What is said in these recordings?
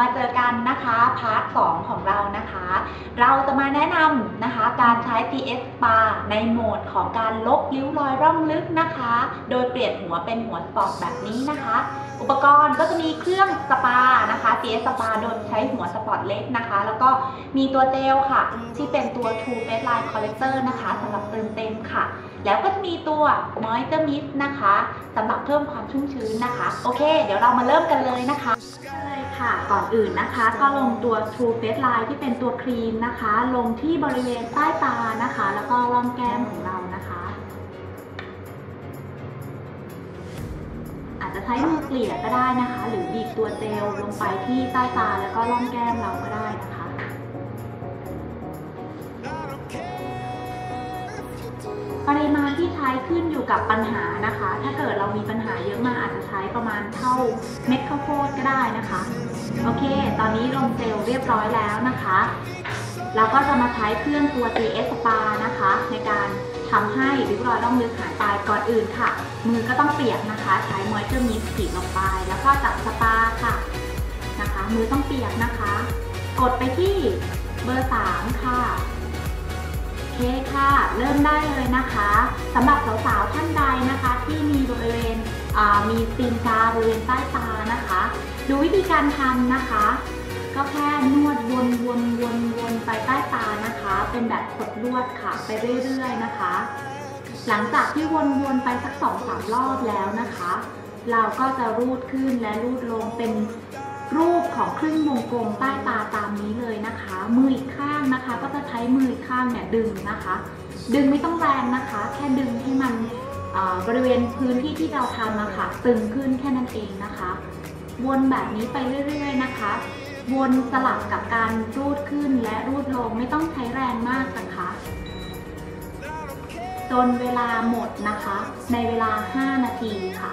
มาเจอกันนะคะพาร์ท2ของเรานะคะ เราจะมาแนะนำนะคะ การใช้ TS Spa ในโหมดของการลบริ้วรอยร่องลึกนะคะ โดยเปลี่ยนหัวเป็นหัวสปอร์ตแบบนี้นะคะ อุปกรณ์ก็จะมีเครื่องสปานะคะ TS Spa โดยใช้หัวสปอร์ตเล็กนะคะ แล้วก็มีตัวเจลค่ะ ที่เป็นตัว True Face Line Collector นะคะสำหรับเติมเต็มค่ะแล้วก็จะมีตัว Moisture Mist นะคะสำหรับเพิ่มความชุ่มชื้นนะคะ โอเค เดี๋ยวเรามาเริ่มกันเลยนะคะเลย ค่ะ ก่อนอื่นนะคะ ก็ลงตัว True Face Line ที่เป็นตัวครีมนะคะ ลงที่บริเวณใต้ตานะคะ แล้วก็ร่องแก้มของเรานะคะ อาจจะใช้มือเกลี่ยก็ได้นะคะ หรือบีบตัวเจลลงไปที่ใต้ตาแล้วก็ร่องแก้มเราก็ได้นะคะปริม ช้ขึ้นอยู่กับปัญหานะคะ ถ้าเกิดเรามีปัญหาเยอะมากอาจจะใช้ประมาณเท่าเม็ดข้าวโพดก็ได้นะคะ โอเค ตอนนี้ลงเจลเรียบร้อยแล้วนะคะเราก็จะมาใช้เครื่องตัว TS Spa นะคะ ในการทำให้ริ้วรอยร่องลึกหายไปก่อนอื่นค่ะ มือก็ต้องเปียกนะคะ ใช้ Moisture Mist ฉีดลงไป แล้วก็จับสปาค่ะนะคะ มือต้องเปียกนะคะ กดไปที่เบอร์ 3 ค่ะ เคค่ะ เริ่มได้เลยนะคะสำหรับสาวๆท่านใดนะคะ ที่มีบริเวณมีตีนกาบริเวณใต้ตานะคะ ดูวิธีการทำนะคะ ก็แค่นวดวนวนวนวนไปใต้ตานะคะ เป็นแบบขดลวดค่ะไปเรื่อยๆนะคะ หลังจากที่วนวนไปสักสองสามรอบแล้วนะคะ เราก็จะรูดขึ้นและรูดลงเป็น รูปของครึ่งวงกลมใต้ตาตามนี้เลยนะคะ มืออีกข้างนะคะ ก็จะใช้มืออีกข้างเนี่ยดึงนะคะ ดึงไม่ต้องแรงนะคะ แค่ดึงให้มันบริเวณพื้นที่ที่เราทำอะค่ะตึงขึ้นแค่นั้นเองนะคะ วนแบบนี้ไปเรื่อย ๆ นะคะ วนสลับกับการรูดขึ้นและรูดลงไม่ต้องใช้แรงมากนะคะ จนเวลาหมดนะคะ ในเวลา 5 นาทีค่ะ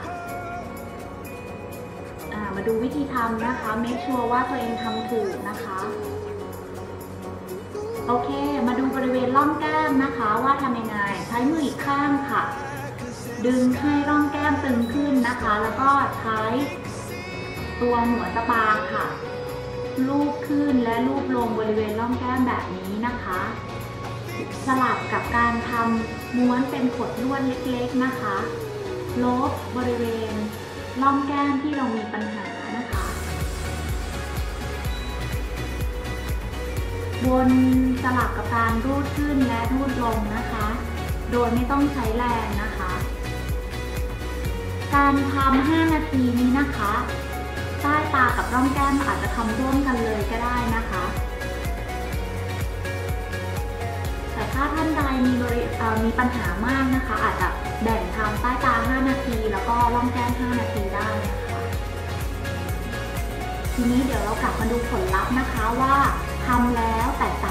มาดูวิธีทำนะคะ เมคชัวร์ว่าตัวเองทำถูกนะคะ โอเค มาดูบริเวณร่องแก้มนะคะว่าทำยังไง ใช้มืออีกข้างค่ะ ดึงให้ร่องแก้มตึงขึ้นนะคะ แล้วก็ใช้ตัวหัวสปาค่ะ ลูบขึ้นและลูบลงบริเวณร่องแก้มแบบนี้นะคะ สลับกับการทำม้วนเป็นขดลวดเล็กๆนะคะ ลบบริเวณ ร่องแก้มที่เรามีปัญหานะคะ วนสลับกับการรูดขึ้นและรูดลงนะคะ โดยไม่ต้องใช้แรงนะคะ การทำ5นาทีนี้นะคะ ใต้ตากับร่องแก้มอาจจะทำร่วมกันเลยก็ได้นะคะ ถ้าท่านใดมีมีปัญหามากนะคะ อาจจะแบ่งทำใต้ตา 5 นาที แล้วก็ล่องแก้ม 5 นาทีได้นะคะทีนี้เดี๋ยวเรากลับมาดูผลลัพธ์นะคะว่าทำแล้วแตกต่าง